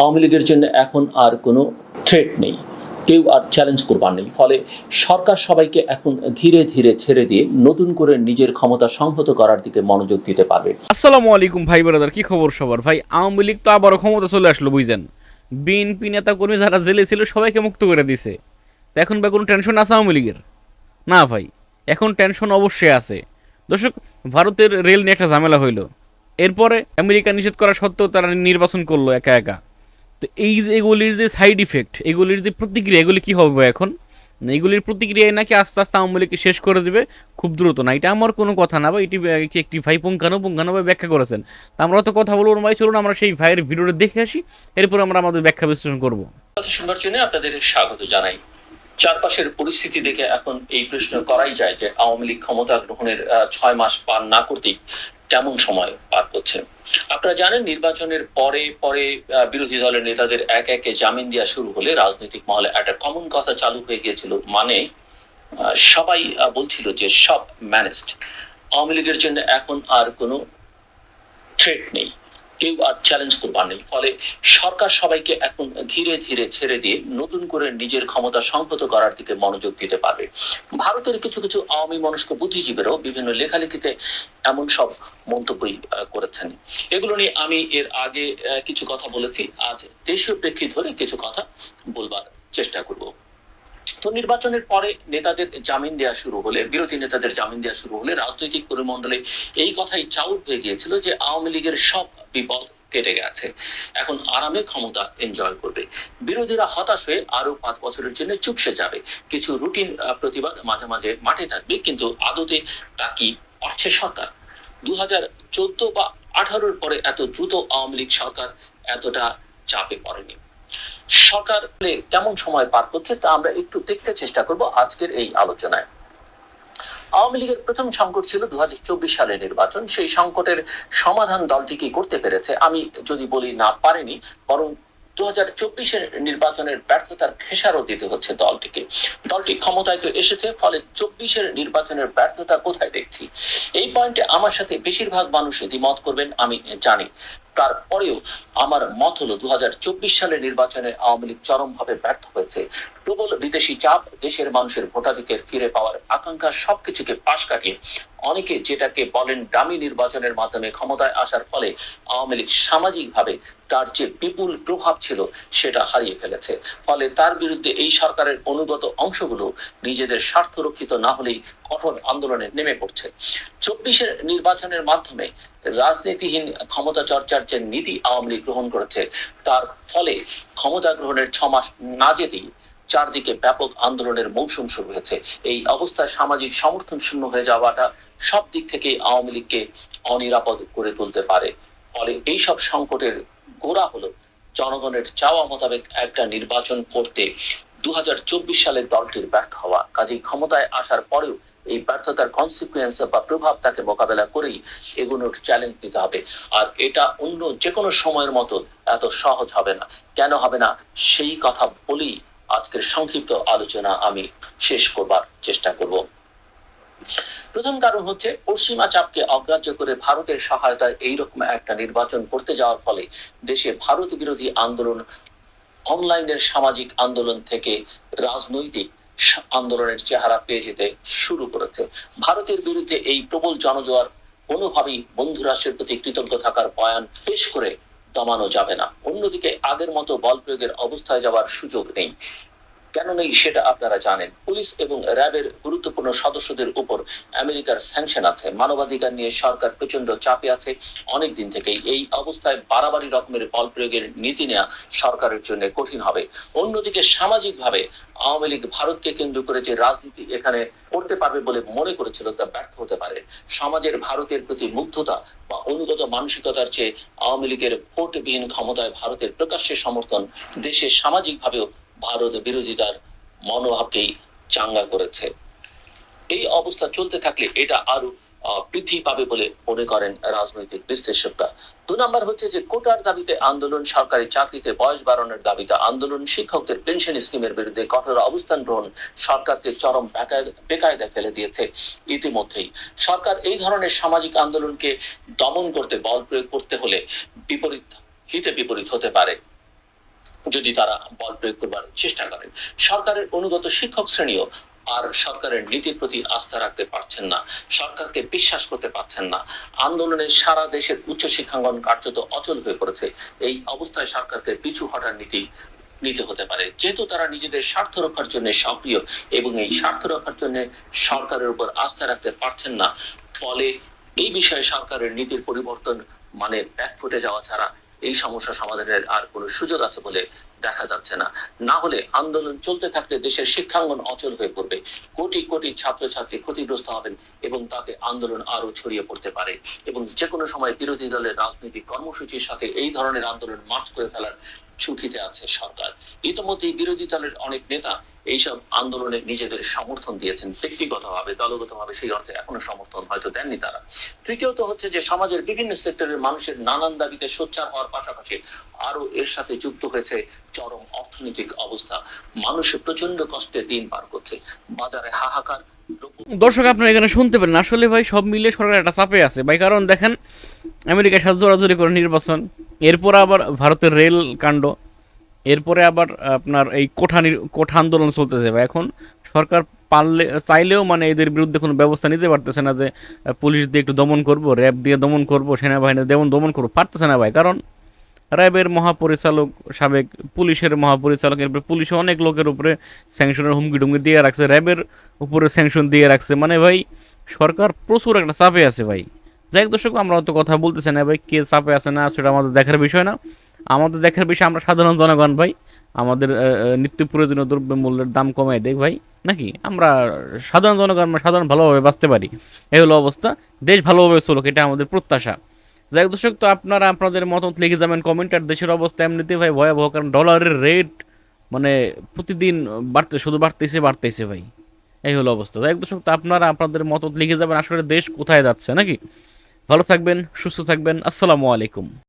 আওয়ামী লীগের জন্য এখন আর কোনো থ্রেট নেই। কেউ আর চ্যালেঞ্জ করবার নেই। ফলে সরকার সবাইকে এখন ধীরে ধীরে ছেড়ে দিয়ে নতুন করে নিজের ক্ষমতা সংহত করার দিকে মনোযোগ দিতে পারবে। আসসালামু আলাইকুম ভাই ব্রাদার, কি খবর সবার? ভাই, আওয়ামী লীগ তো আবারও ক্ষমতা চলে আসলো, বুঝছেন? বিএনপি নেতা কর্মী যারা জেলে ছিল, সবাইকে মুক্ত করে দিছে। এখন বা কোনো টেনশন আছে আওয়ামী লীগের? না ভাই, এখন টেনশন অবশ্যই আছে। দর্শক, ভারতের রেল নিয়ে একটা ঝামেলা হইল। এরপরে আমেরিকা নিষেধ করা সত্ত্বেও তারা নির্বাচন করল একা একা। তো এই যে এগুলির যে সাইড ইফেক্ট এগুলির যে প্রতিক্রিয়া, এগুলি কি হবে এখন? এগুলির প্রতিক্রিয়ায় নাকি আস্তে আস্তে আওয়ামী লীগকে শেষ করে দেবে খুব দ্রুত। না, এটা আমার কোনো কথা না বা এটি একটি ভাই পুঙ্খানুপুঙ্খানুভাবে ব্যাখ্যা করেছেন। তা আমরা তো কথা বলব ভাই, চলুন আমরা সেই ভাইয়ের ভিডিওটা দেখে আসি, এরপর আমরা আমাদের ব্যাখ্যা বিশ্লেষণ করব। কথা শুনবার জন্য আপনাদের স্বাগত জানাই। চারপাশের পরিস্থিতি দেখে এখন এই প্রশ্ন করাই যায় যে আওয়ামী লীগ ক্ষমতা গ্রহণের ছয় মাস পার না করতেই কেমন সময় পার করছে? আপনারা জানেন নির্বাচনের পরে পরে বিরোধী দলের নেতাদের এক একে জামিন দেওয়া শুরু হলে রাজনৈতিক মহলে একটা কমন কথা চালু হয়ে গিয়েছিল মানে সবাই বলছিল যে সব ম্যানেজড আওয়ামী লীগের জন্য এখন আর কোনো থ্রেট নেই। কেউ আর চ্যালেঞ্জ করবার নেই ফলে সরকার সবাইকে এখন ধীরে ধীরে ছেড়ে দিয়ে নতুন করে নিজের ক্ষমতা সংহত করার দিকে মনোযোগ দিতে পারবে। ভারতের কিছু কিছু আওয়ামী মনস্ক বুদ্ধিজীবীরাও বিভিন্ন লেখালেখিতে এমন সব মন্তব্যই করেছেন। এগুলো নিয়ে আমি এর আগে কিছু কথা বলেছি। আজ দেশীয় প্রেক্ষিত ধরে কিছু কথা বলবার চেষ্টা করব। তো নির্বাচনের পরে নেতাদের জামিন দেওয়া শুরু হলে, বিরোধী নেতাদের জামিন দেওয়া শুরু হলে রাজনৈতিক পরিমণ্ডলে এই কথাই চাউর হয়ে গিয়েছিল যে আওয়ামী লীগের সব বিপদ কেটে গেছে। এখন আরামে ক্ষমতা এনজয় করবে। বিরোধীরা হতাশ হয়ে আরও পাঁচ বছরের জন্য চুপসে যাবে। কিছু রুটিন প্রতিবাদ মাঝে মাঝে মাঠে থাকবে, কিন্তু আদতে তা কি পারছে সরকার? দু হাজার চোদ্দ বা আঠারোর পরে এত দ্রুত আওয়ামী লীগ সরকার এতটা চাপে পড়েনি। সরকার কেমন সময় পার করছে তা আমরা একটু দেখতে চেষ্টা করব আজকের এই আলোচনায়। আওয়ামী লীগের প্রথম সংকট ছিল দু হাজার চব্বিশ সালের নির্বাচন। সেই সংকটের সমাধান দলটি কি করতে পেরেছে। আমি যদি বলি না পারেনি, বরং দু হাজার চব্বিশের নির্বাচনের ব্যর্থতার খেসারও দিতে হচ্ছে দলটিকে। দলটি ক্ষমতায় তো এসেছে, ফলে চব্বিশের নির্বাচনের ব্যর্থতা কোথায় দেখছি? এই পয়েন্টে আমার সাথে বেশিরভাগ মানুষ দ্বিমত করবেন, আমি জানি। তারপরেও আমার মত হলো দু সালের নির্বাচনে আওয়ামী লীগ চরমভাবে ব্যর্থ হয়েছে। প্রবল বিদেশি চাপ, দেশের মানুষের ভোটাধিকার ফিরে পাওয়ার আকাঙ্ক্ষা সবকিছুকে পাশ কাটিয়ে অনেকে যেটাকে বলেন ডামি নির্বাচনের মাধ্যমে ক্ষমতায় আসার ফলে আওয়ামী লীগ সামাজিকভাবে তার যে বিপুল প্রভাব ছিল সেটা হারিয়ে ফেলেছে। ফলে তার বিরুদ্ধে এই সরকারের অনুগত অংশগুলো নিজেদের স্বার্থ রক্ষিত না হলেই কঠোর আন্দোলনে নেমে পড়ছে। চব্বিশের নির্বাচনের মাধ্যমে রাজনীতিহীন ক্ষমতা চর্চার যে নীতি আওয়ামী লীগ গ্রহণ করেছে, তার ফলে ক্ষমতা গ্রহণের ছ মাস না যেতেই চারদিকে ব্যাপক আন্দোলনের মৌসুম শুরু হয়েছে। এই অবস্থায় সামাজিক সমর্থন শূন্য হয়ে যাওয়াটা সব দিক থেকে আওয়ামী লীগকে অনিরাপদ করে তুলতে পারে। ফলে এইসব সংকটের গোড়া হলো। জনগণের চাওয়া মোতাবেক একটা নির্বাচন করতে দু সালের দলটির ব্যর্থ হওয়া। কাজেই ক্ষমতায় আসার পরেও এই ব্যর্থতার কনসিকুয়েন্স বা প্রভাব তাকে মোকাবেলা করেই এগুলোর চ্যালেঞ্জ দিতে হবে। আর এটা অন্য যে কোনো সময়ের মতো এত সহজ হবে না। কেন হবে না? সেই কথা বলেই আজকের সংক্ষিপ্ত আলোচনা আমি শেষ করবার চেষ্টা করব। প্রথম কারণ হচ্ছে পশ্চিমা চাপকে অগ্রাহ্য করে ভারতের সহায়তায় এইরকম একটা নির্বাচন করতে যাওয়ার ফলে দেশে ভারত বিরোধী আন্দোলন, অনলাইনের সামাজিক আন্দোলন থেকে রাজনৈতিক আন্দোলনের চেহারা পেয়ে যেতে শুরু করেছে। ভারতের বিরুদ্ধে এই প্রবল জনজোয়ার কোনোভাবেই বন্ধু রাষ্ট্রের প্রতি কৃতজ্ঞ থাকার বয়ান পেশ করে দমানো যাবে না। অন্যদিকে আগের মতো বল প্রয়োগের অবস্থায় যাওয়ার সুযোগ নেই। কেন নেই সেটা আপনারা জানেন, পুলিশ এবং র্যাবের গুরুত্বপূর্ণ সদস্যদের উপর আমেরিকার স্যাংশন আছে। মানবাধিকার নিয়ে সরকার প্রচণ্ড চাপে আছে। অনেক দিন থেকেই এই অবস্থায় বাড়াবাড়ি রকমের বল প্রয়োগের নীতি নেওয়া সরকারের জন্য কঠিন হবে। অন্যদিকে সামাজিকভাবে আওয়ামী লীগ ভারতকে কেন্দ্র করে যে রাজনীতি এখানে করতে পারবে বলে মনে করেছিল তা ব্যর্থ হতে পারে। সমাজের ভারতের প্রতি মুগ্ধতা বা অনুগত মানসিকতার চেয়ে আওয়ামী লীগের ভোটবিহীন ক্ষমতায় ভারতের প্রকাশ্যে সমর্থন দেশে সামাজিকভাবেও ভারত বিরোধিতার মনোভাবকেই চাঙ্গা করেছে। এই অবস্থা চলতে থাকলে এটা আরও বৃদ্ধি পাবে বলে মনে করেন রাজনৈতিক বিশ্লেষকরা। দু নম্বর হচ্ছে যে কোটার দাবিতে আন্দোলন, সরকারি চাকরিতে বয়স বাড়ানোর দাবিতে আন্দোলন, শিক্ষকদের পেনশন স্কিমের বিরুদ্ধে কঠোর অবস্থান গ্রহণ সরকারকে চরম বেকায়- বেকায়দায় ফেলে দিয়েছে ইতিমধ্যেই। সরকার এই ধরনের সামাজিক আন্দোলনকে দমন করতে, বল প্রয়োগ করতে হলে বিপরীত, হিতে বিপরীত হতে পারে। যদি তারা বল প্রয়োগ করবার চেষ্টা করেন সরকারের অনুগত শিক্ষক শ্রেণীও আর সরকারের নীতির প্রতি আস্থা রাখতে পারছেন না, সরকারকে বিশ্বাস করতে পারছেন না। আন্দোলনে সারা দেশের উচ্চ শিক্ষাঙ্গন কার্যত অচল হয়ে পড়েছে। এই অবস্থায় সরকারকে পিছু হটার নীতি নিতে হতে পারে। যেহেতু তারা নিজেদের স্বার্থ রক্ষার জন্য সক্রিয় এবং এই স্বার্থ রক্ষার জন্য সরকারের উপর আস্থা রাখতে পারছেন না, ফলে এই বিষয়ে সরকারের নীতির পরিবর্তন মানে ব্যাক ফুটে যাওয়া ছাড়া এই সমস্যা সমাধানের আর কোনো সুযোগ আছে বলে দেখা যাচ্ছে না। না হলে আন্দোলন চলতে থাকলে দেশের শিক্ষাঙ্গন অচল হয়ে পড়বে। কোটি কোটি ছাত্রছাত্রী ক্ষতিগ্রস্ত হবেন এবং তাতে আন্দোলন আরও ছড়িয়ে পড়তে পারে। এবং যে কোনো সময় বিরোধী দলের রাজনৈতিক কর্মসূচির সাথে এই ধরনের আন্দোলন মার্চ করে ফেলার ঝুঁকিতে আছে সরকার। ইতিমধ্যেই বিরোধী দলের অনেক নেতা এইসব আন্দোলনে নিজেদের সমর্থন দিয়েছেন ব্যক্তিগতভাবে, দলগতভাবে সেই অর্থে এখনও সমর্থন হয়তো দেননি তারা। তৃতীয়ত হচ্ছে যে সমাজের বিভিন্ন সেক্টরের মানুষের নানান দাবিতে সোচ্চার হওয়ার পাশাপাশি আরও এর সাথে যুক্ত হয়েছে চরম অর্থনৈতিক অবস্থা। মানুষ প্রচণ্ড কষ্টে দিন পার করছে। বাজারে হাহাকার দর্শক, আপনারা এখানে শুনতে পারেন। আসলে ভাই, সব মিলে সরকার একটা চাপে আছে। ভাই, কারণ দেখেন সাথে জোরাজোরি করে নির্বাচন, এরপর আবার ভারতের রেল কাণ্ড। এরপরে আবার আপনার এই কোঠা নির- কোঠা আন্দোলন চলতেছে। ভাই এখন সরকার পারলে, চাইলেও মানে এদের বিরুদ্ধে কোনো ব্যবস্থা নিতে পারতেছে না যে পুলিশ দিয়ে একটু দমন করব, র্যাব দিয়ে দমন করব সেনাবাহিনী দেমন দমন করব, পারতেছে না ভাই। কারণ র্যাবের মহাপরিচালক সাবেক, পুলিশের মহাপরিচালক, এরপরে পুলিশে অনেক লোকের উপরে স্যাংশনের হুমকি টুমকি দিয়ে রাখছে, র্যাবের উপরে স্যাংশন দিয়ে রাখছে। মানে ভাই, সরকার প্রচুর একটা চাপে আছে ভাই। যাই দর্শক, আমরা অত কথা বলতেছি না ভাই, কে চাপে আছে না সেটা আমাদের দেখার বিষয় না। আমাদের দেখার বিষয়, আমরা সাধারণ জনগণ ভাই। আমাদের নিত্য প্রয়োজনীয় দ্রব্য মূল্যের দাম কমায় দেখ ভাই। নাকি? আমরা সাধারণ জনগণ, আমরা সাধারণ ভালোভাবে বাঁচতে পারি। এই হলো অবস্থা। দেশ ভালোভাবে চলুক, এটা আমাদের প্রত্যাশা। যাই দর্শক, তো আপনারা আপনাদের মতামত লিখে যাবেন কমেন্ট আর দেশের অবস্থা এমনিতে ভাই ভয়াবহ, কারণ ডলারের রেট মানে প্রতিদিন বাড়তে, শুধু বাড়তেছে বাড়তেছে ভাই। এই হলো অবস্থা। যাই হোক দর্শক, তো আপনারা আপনাদের মতামত লিখে যাবেন, আসলে দেশ কোথায় যাচ্ছে, নাকি? ভালো থাকবেন, সুস্থ থাকবেন। আসসালামু আলাইকুম।